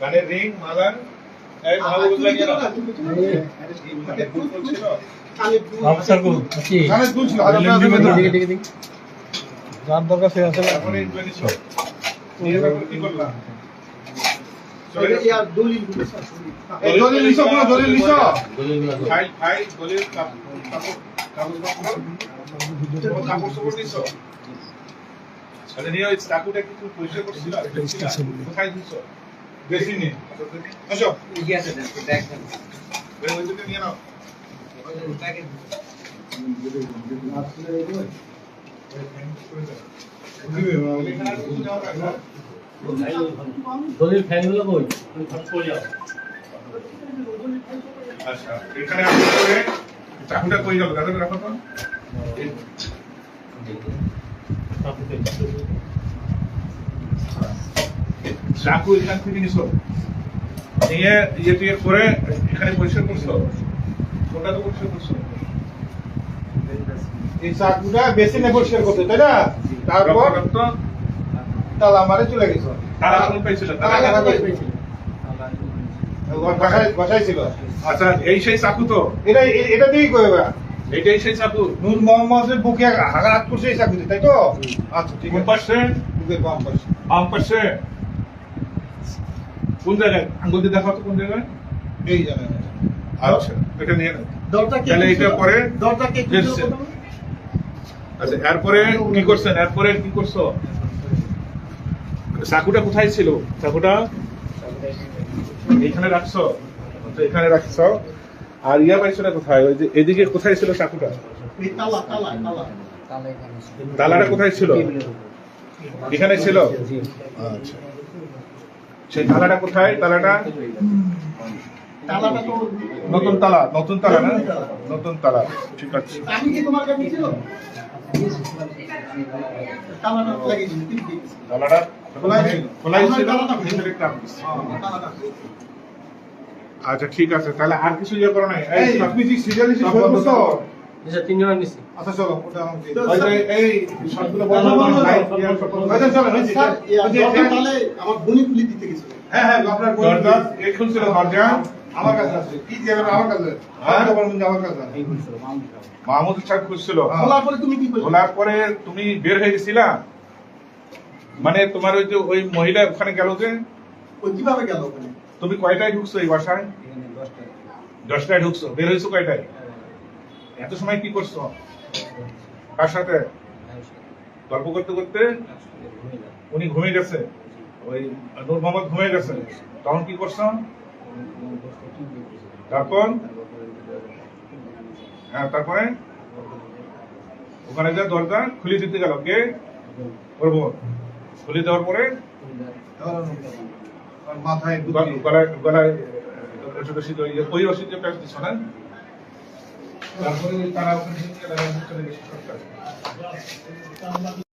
কানের রিং মালা ভালো দিকে যার দরকার সে আছে। তারপরে ইনজয় নিছো নিয়ে তারপর কি করলাম? চলে গেছো। এই দলিল নিছো কোনো দলিল নিছো? ফাইল ফাইল দলিল কাপ- কাপড় কাগজ পত্র কোনো কাপড় চোপড় নিছো? আরে নিয়ে ওই চাকুটা কিছু পরিষ্কার করছিল? কোথায় দিছো? বেশি নেই আসো। ওই ওই দিকে নিয়ে নাও? দলিল ফ্যানগুলো কই? আচ্ছা এখানে আপনি করে চাকুটা কই গেল? দাদা রাখো তো এই- চাকু এখান থেকে নিছো। নিয়ে ইয়ে টিয়ে করে এখানে পরিষ্কার করছ। ওটা তো পরিষ্কার করছ? এই চাকুটা বেশি নেই পরিষ্কার করতে তাই না? তারপর তালা মারে চলে গেছো। তারা কোন পাইছিল তালা মারে বসাইছিল আচ্ছা এই সেই চাকু তো? এটা এটা দিয়েই কইবা এইটাই সেই চাকু? নূর মোহাম্মদের বুকে আঘাত করছে এই চাকুতে তাই তো? আচ্ছা ঠিক আছে। পাশে? বুকের বাম পাশে। বাম পাশে? কোন জায়গায়? আঙ্গুল দিয়ে দেখাও তো কোন জায়গায়? এই জানেন আচ্ছা এটা নিয়ে তাহলে এটা পরে আচ্ছা এরপরে কি করছেন? এরপরে কি করছ? চাকুটা কোথায় ছিল? চাকুটা এখানে রাখছো? আচ্ছা, এখানে রাখছো। আর ইয়া পাইছো না কোথায়? ওই যে এদিকে কোথায় ছিল চাকুটা? তালাটা কোথায় ছিল? এখানে ছিল? আচ্ছা। সেই তালাটা কোথায়? তালাটা? নতুন তালা নতুন তালা না? নতুন তালা। ঠিক আছে। তালাটা খোলাই ছিল। খোলাই ছিল? ভিতরে চাপ আচ্ছা ঠিক আছে তাহলে আর কিছু ইয়ে করো নাই। সিরিয়ালি করছ আচ্ছা নিছি। আচ্ছা চলো ওটা আমাকে এই সবগুলো করো। আচ্ছা চলো হয়েছে। ওই হ্যাঁ হ্যাঁ আপনার দরজা এই খুলছিল দরজা আমার কাছে আছে। কি আমার কাছে হ্যাঁ? আমার বলুন আমার কাছে। মাহমুদ সাহেব। খুলছিল হ্যাঁ। খোলার পরে তুমি বের হয়ে গেছিলা? মানে তোমার ওই যে ওই মহিলা ওখানে গেল যে? ওই কীভাবে গেল ওখানে? তুমি কয়টায় ঢুকছো এই বাসায়? দশটায় ঢুকছো। বের হয়েছো কয়টায়? এত সময় কি করছ? কার সাথে? গল্প করতে করতে? উনি ঘুমিয়ে গেছে। ওই নূর মোহাম্মদ ঘুমিয়ে গেছে। তখন কি করছ? তারপর? হ্যাঁ তারপরে? ওখানে যা দরজা খুলে দিতে গেল। কে? করব খুলে দেওয়ার পরে? মাথায় গলায় গলায় রশিদ ওই যে- ওই রশিদ যে প্যাচ দিচ্ছ না? তারপরে তারা ওখানে চলে গেছে। সরকার